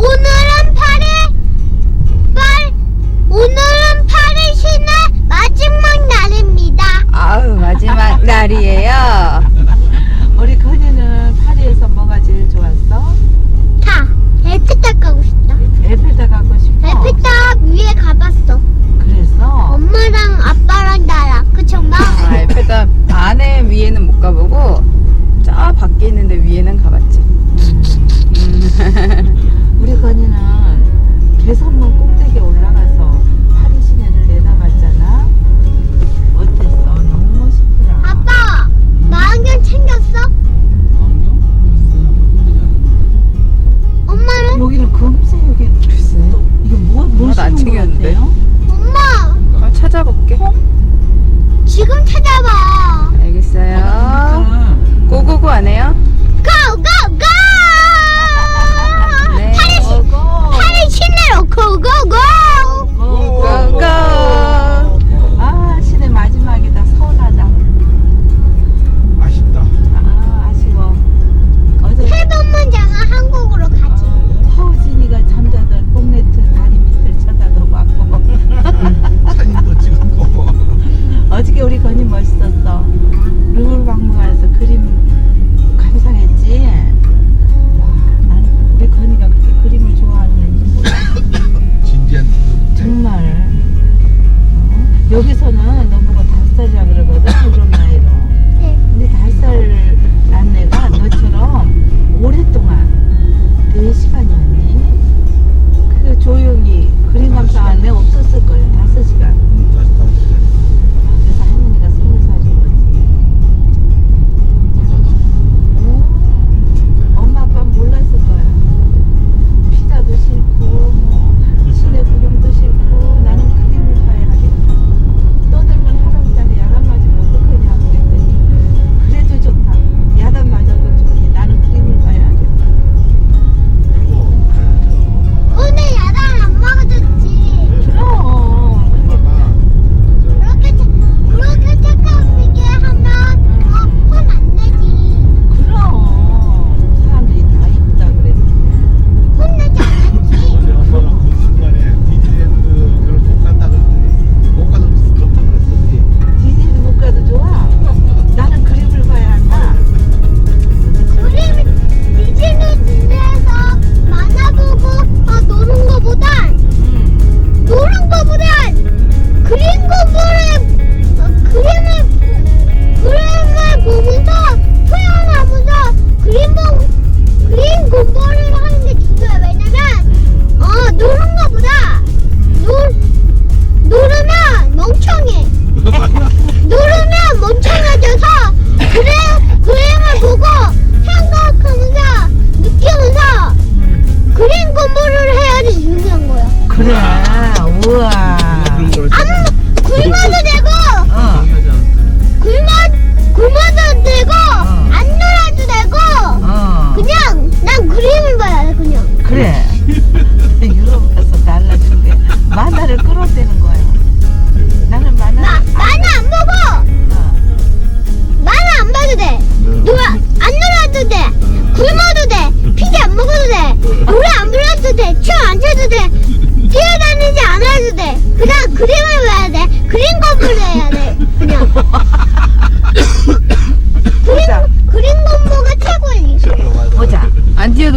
У нас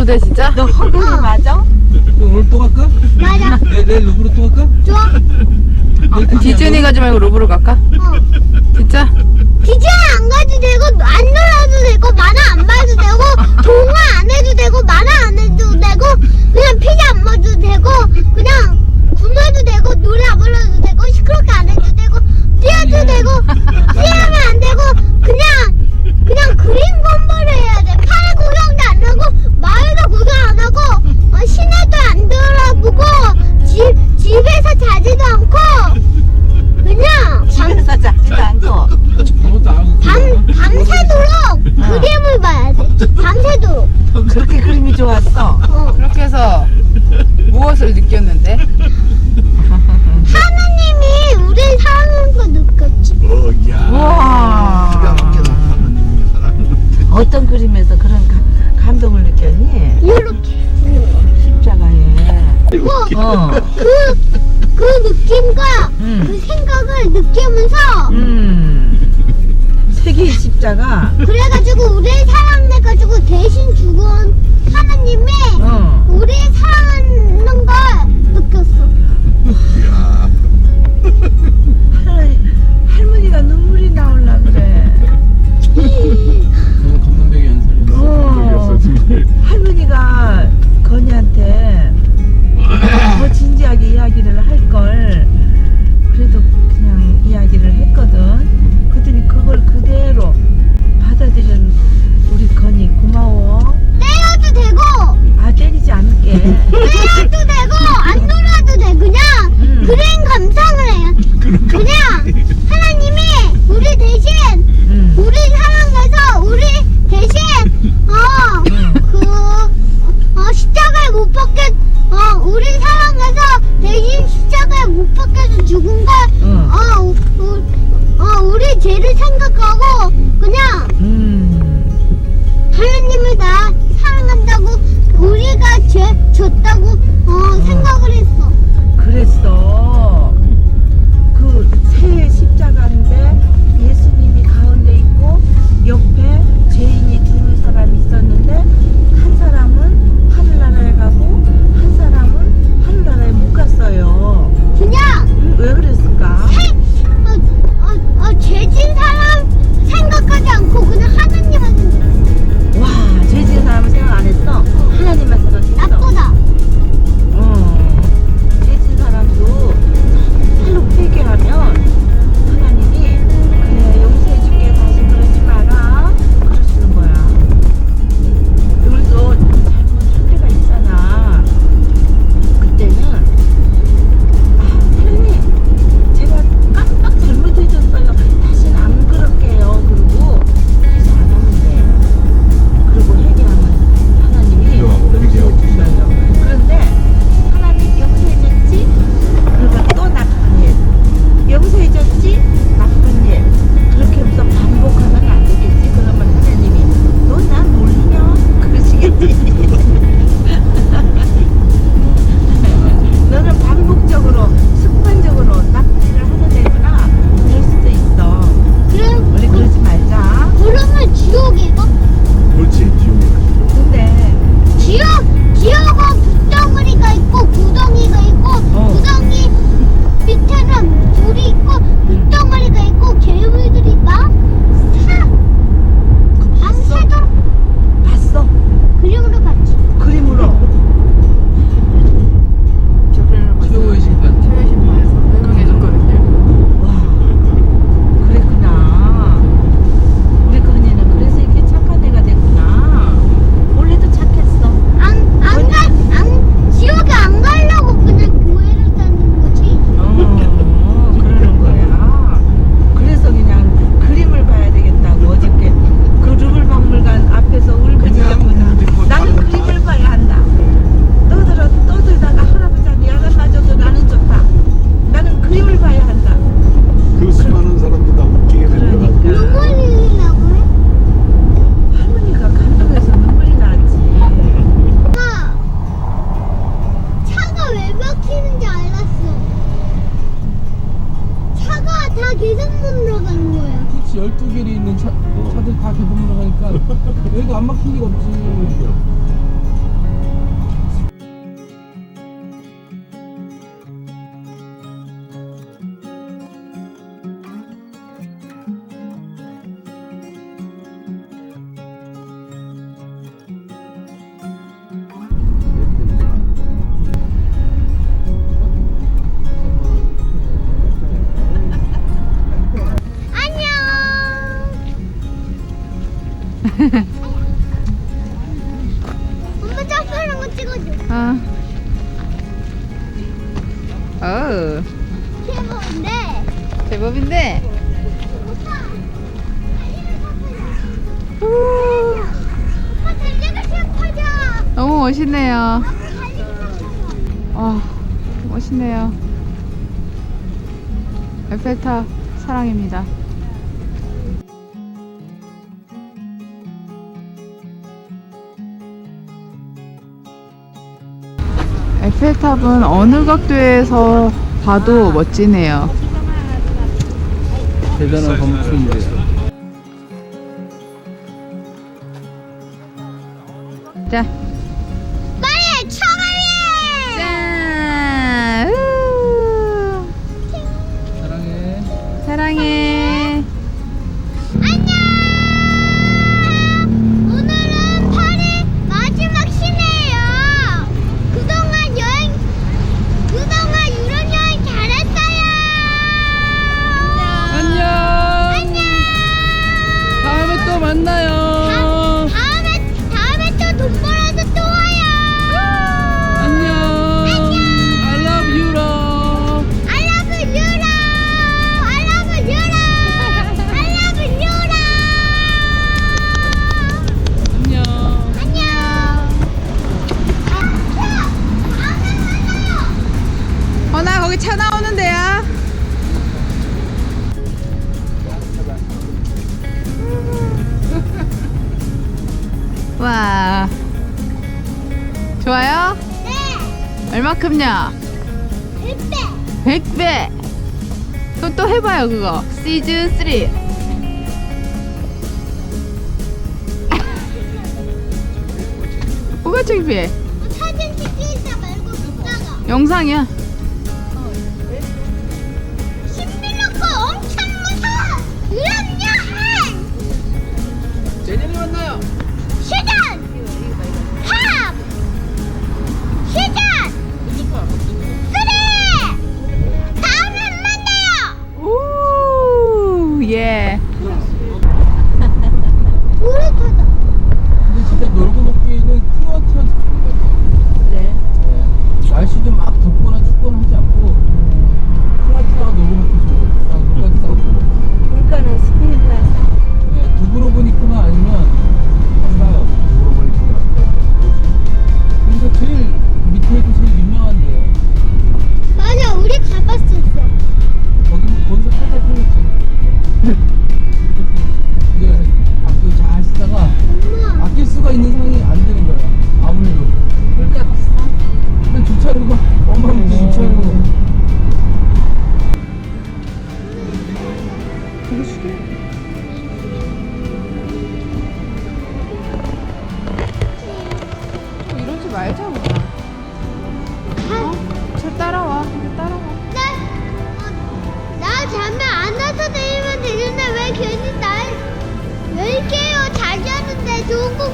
무대 진짜? 너 허근이 맞아? 오늘 또 갈까? 맞아. 내, 내일 루브르 또 갈까? 좋아. 디즈니 가지 말고 루브르 갈까? 어. 진짜? 디즈니 안 가도 되고 안 놀아도 되고 만화 안 봐도 되고 동화 안 해도 되고 만화 안 해도 되고 그냥 피자 안 먹어도 되고 그냥 굶어도 되고 노래 안 불러도 되고 시끄럽게 안 해도 되고 뛰어도 예. 되고 뛰어면 안 되고 그냥 그냥 그림 공부를 해야 돼. 파란 구경도 안 하고 어떤 그림에서 그런 가- 감동을 느꼈니? 이렇게 십자가에. 어. 그 그 느낌과 음. 그 생각을 느끼면서 음. 세계의 십자가. 그래가지고 우리를 사랑해가지고 대신 죽은 하나님의 어. 우리 사랑하는 걸 느꼈어. 여기도 안 막힌 게 없지. 엄마 점프하는 거 찍어줘. 어. 어. 제법인데. 제법인데. 오빠 달리기 시작하자. 너무 멋있네요. 아 멋있네요. 에펠탑 사랑입니다. 에펠탑은 어느 각도에서 봐도 멋지네요. 대단한 건축인데요. 자, 와. 좋아요? 네, 얼마큼냐? 배 100배. 그럼 또 해봐요 그거. 시즌 3. 뭐가 창피해? 사진 찍기자 말고 영상이야.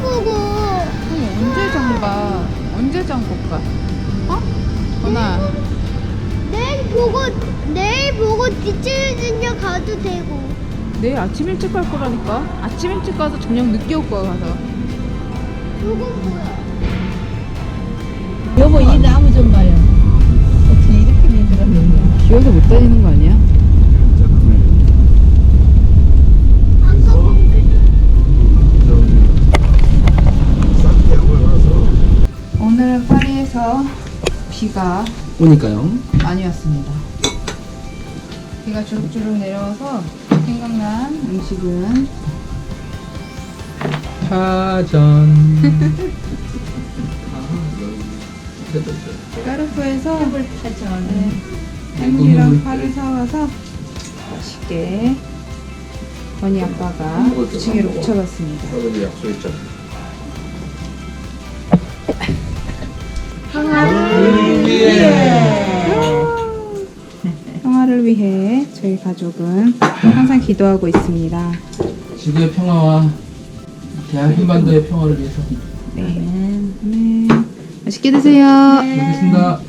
보고 그럼 언제 장가? 언제 장고 가? 어? 전화. 내일 보고 내일 보고 뒤틀어진여 가도 되고 내일 아침 일찍 갈 거라니까. 아침 일찍 가서 저녁 늦게 올 거야 가서. 그건 뭐야? 여보 이 나무 좀 봐요. 어떻게 이렇게 만들었느냐. 기어서 못 다니는 거 아니야? 비가 오니까요. 많이 왔습니다. 비가 주룩주룩 내려와서 생각난 음식은 파전. 까르푸에서 파전. 네, 해물이랑 파를 사와서 맛있게 건이 아빠가 부침개로 부쳐봤습니다. 약속했잖아. 평화를 위해 저희 가족은 항상 기도하고 있습니다. 지구의 평화와 대한 한반도의 평화를 위해서. 네. 네. 맛있게 드세요. 알겠습니다.